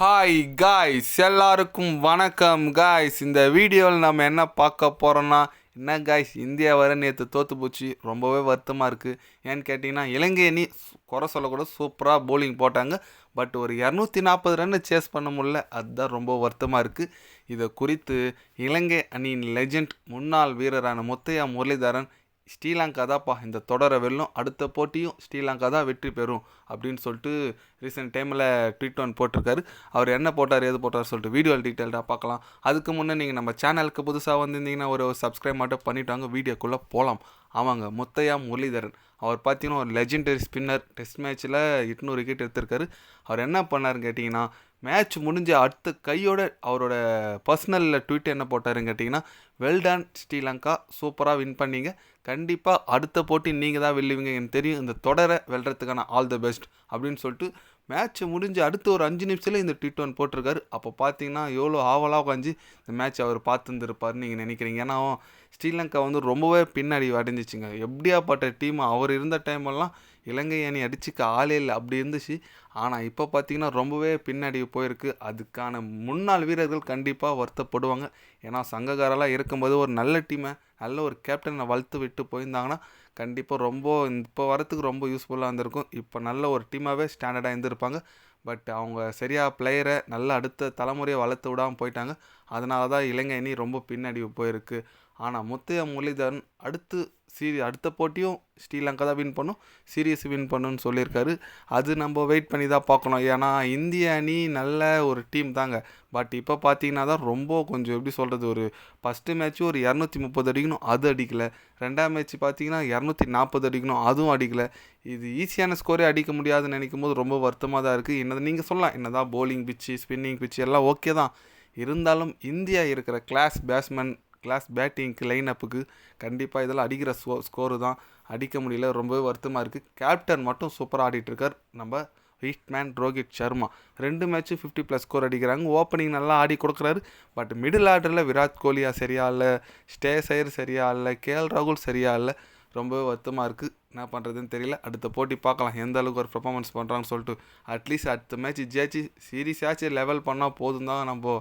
Hi guys எல்லாருக்கும் வணக்கம் guys இந்த வீடியோவில் நம்ம என்ன பார்க்க போகிறோன்னா என்ன காய்ஸ் இந்தியா வர நேற்று தோற்று போச்சு. ரொம்பவே வருத்தமாக இருக்குது ஏன்னு கேட்டிங்கன்னா இலங்கை அணி குறை சொல்லக்கூட சூப்பராக போலிங் போட்டாங்க. பட் ஒரு இரநூத்தி நாற்பது ரன் சேஸ் பண்ண முடியல. அதுதான் ரொம்ப வருத்தமாக இருக்குது இதை குறித்து இலங்கை அணியின் லெஜெண்ட் முன்னாள் வீரரான முத்தையா முரளிதரன் ஸ்ரீலங்கா தான்ப்பா இந்த தொடரை வெல்லும். அடுத்த போட்டியும் ஸ்ரீலங்கா தான் வெற்றி பெறும் அப்படின்னு சொல்லிட்டு ரீசெண்ட் டைமில் ட்வீட் ஒன் போட்டிருக்காரு. அவர் என்ன போட்டார் எது போட்டார் சொல்லிட்டு வீடியோ டீட்டெயில்டாக பார்க்கலாம். அதுக்கு முன்னே நீங்கள் நம்ம சேனலுக்கு புதுசாக வந்திருந்தீங்கன்னா ஒரு சப்ஸ்கிரைப் மட்டும் பண்ணிட்டாங்க. வீடியோக்குள்ளே போகலாம் ஆமாங்க முத்தையா முரளிதரன். அவர் பார்த்தீங்கன்னா ஒரு லெஜெண்டரி ஸ்பின்னர் டெஸ்ட் மேட்ச்சில் எட்நூறு விக்கெட் எடுத்திருக்காரு. அவர் என்ன பண்ணாருன்னு கேட்டிங்கன்னா மேட்ச் முடிஞ்ச அடுத்த கையோட அவரோட பர்சனலில் ட்வீட் என்ன போட்டாருன்னு கேட்டிங்கன்னா வெல்டன் ஸ்ரீலங்கா. சூப்பராக வின் பண்ணீங்க. கண்டிப்பாக அடுத்த போட்டி நீங்கள் தான் வெல்லுவீங்க. எனக்கு தெரியும் இந்த தொடரை வெல்றதுக்கான ஆல் த பெஸ்ட் அப்படின்னு சொல்லிட்டு மேட்ச் முடிஞ்சு அடுத்த ஒரு அஞ்சு நிமிஷத்தில் இந்த டி ஒன் போட்டிருக்காரு. அப்போ பார்த்தீங்கன்னா எவ்வளோ ஆவலாக உட்காந்து இந்த மேட்ச் அவர் பார்த்துருந்துருப்பாருன்னு நீங்கள் நினைக்கிறீங்க? ஏன்னா ஸ்ரீலங்கா வந்து ரொம்பவே பின்னாடி அடைஞ்சிச்சுங்க. எப்படியாப்பட்ட டீம் அவர் இருந்த டைமெல்லாம் இலங்கை அணி அடிச்சுக்க ஆளே இல்லை. அப்படி இருந்துச்சு. ஆனால் இப்போ பார்த்தீங்கன்னா ரொம்பவே பின்னாடி போயிருக்கு. அதுக்கான முன்னாள் வீரர்கள் கண்டிப்பாக வருத்தப்படுவாங்க. ஏன்னா சங்ககாரெல்லாம் இருக்கும்போது ஒரு நல்ல டீமை நல்ல ஒரு கேப்டனை வளர்த்து விட்டு போயிருந்தாங்கன்னா கண்டிப்பாக ரொம்ப இப்போ வரத்துக்கு ரொம்ப யூஸ்ஃபுல்லாக இருந்திருக்கும். இப்போ நல்ல ஒரு டீமாகவே ஸ்டாண்டர்டாக இருந்திருப்பாங்க. பட் அவங்க சரியாக பிளேயரை நல்ல அடுத்த தலைமுறையை வளர்த்து விடாமல் போயிட்டாங்க. அதனால தான் இலங்கை அணி ரொம்ப பின்னாடி போயிருக்கு. ஆனால் முத்தையா முரளிதரன் அடுத்து சீரி அடுத்த போட்டியும் ஸ்ரீலங்கா தான் வின் பண்ணும். சீரியஸ் வின் பண்ணுன்னு சொல்லியிருக்காரு. அது நம்ம வெயிட் பண்ணி தான் பார்க்கணும். ஏன்னா இந்திய அணி நல்ல ஒரு டீம் தாங்க. பட் இப்போ பார்த்தீங்கன்னா தான் ரொம்ப கொஞ்சம் எப்படி சொல்கிறது ஒரு ஃபஸ்ட்டு மேட்ச்சு ஒரு இரநூத்தி முப்பது அடிக்கணும். அது அடிக்கலை. ரெண்டாம் மேட்ச் பார்த்தீங்கன்னா இரநூத்தி நாற்பது அடிக்கணும். அதுவும் அடிக்கலை. இது ஈஸியான ஸ்கோரே அடிக்க முடியாதுன்னு நினைக்கும் போது ரொம்ப வருத்தமாக தான் இருக்குது என்ன நீங்கள் சொல்லலாம். என்னதான் போலிங் பிச்சு ஸ்பின்னிங் பிச்சு எல்லாம் ஓகே தான். இருந்தாலும் இந்தியா இருக்கிற கிளாஸ் பேட்ஸ்மேன் கிளாஸ் பேட்டிங்க்கு லைன் அப்புக்கு கண்டிப்பாக இதெல்லாம் அடிக்கிற ஸ்கோ ஸ்கோரு தான். அடிக்க முடியல. ரொம்பவே வருத்தமாக இருக்குது கேப்டன் மட்டும் சூப்பராக ஆடிட்டுருக்கார் நம்ம மேன் ரோஹித் சர்மா ரெண்டு மேட்ச்சு ஃபிஃப்டி ப்ளஸ் ஸ்கோர் அடிக்கிறாங்க. ஓப்பனிங் நல்லா ஆடி கொடுக்குறாரு. பட் மிடில் ஆர்டரில் விராட் கோலியா சரியா இல்லை. ஸ்டேசையர் சரியா இல்லை. கேஎல் ராகுல் சரியா இல்லை. ரொம்பவே வருத்தமாக இருக்குது என்ன பண்ணுறதுன்னு தெரியல. அடுத்த போட்டி பார்க்கலாம். எந்த அளவுக்கு ஒரு பெர்ஃபார்மன்ஸ் பண்ணுறாங்கன்னு சொல்லிட்டு அட்லீஸ்ட் அடுத்த மேட்ச் ஜெயிச்சு சீரீஸாச்சும் லெவல் பண்ணால் போதும் தான் நம்ம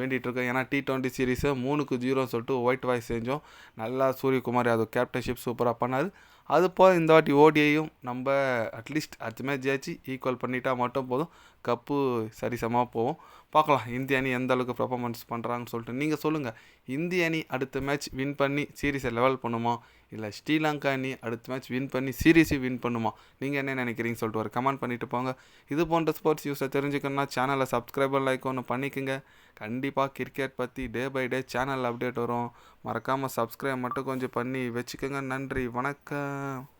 வேண்டிகிட்ருக்கோம் இருக்கோம். ஏன்னா டி டுவெண்ட்டி சீரீஸை மூணுக்கு ஜீரோன்னு சொல்லிட்டு ஒயிட் வாய்ஸ் செஞ்சோம். நல்லா சூரியகுமார் யாதவ் கேப்டன்ஷிப் சூப்பராக பண்ணார். அது போக இந்த வாட்டி ஓடியையும் நம்ம அட்லீஸ்ட் அடுத்த மேட்ச் ஜெயிச்சு ஈக்குவல் பண்ணிட்டா மட்டும் போதும். கப்பு சரிசமாக போவோம் பார்க்கலாம் இந்திய அணி எந்த அளவுக்கு பெர்ஃபார்மன்ஸ் பண்ணுறாங்கன்னு சொல்லிட்டு. நீங்கள் சொல்லுங்கள் இந்திய அணி அடுத்த மேட்ச் வின் பண்ணி சீரீஸை லெவல் பண்ணுமா? இல்லை ஸ்ரீலங்கா அணி அடுத்த மேட்ச் வின் பண்ணி சீரீஸை வின் பண்ணுமா? நீங்கள் என்ன நினைக்கிறீங்கன்னு சொல்லிட்டு ஒரு கமெண்ட் பண்ணிட்டு போங்க. இது போன்ற ஸ்போர்ட்ஸ் நியூஸை தெரிஞ்சுக்கணும்னா சேனலை சப்ஸ்கிரைபர் லைக் ஒன்று பண்ணிக்கோங்க. கண்டிப்பாக கிரிக்கெட் பற்றி day by day channel update வரும். மறக்காமல் சப்ஸ்கிரைப் மட்டும் கொஞ்சம் பண்ணி வச்சுக்கோங்க. நன்றி வணக்கம்.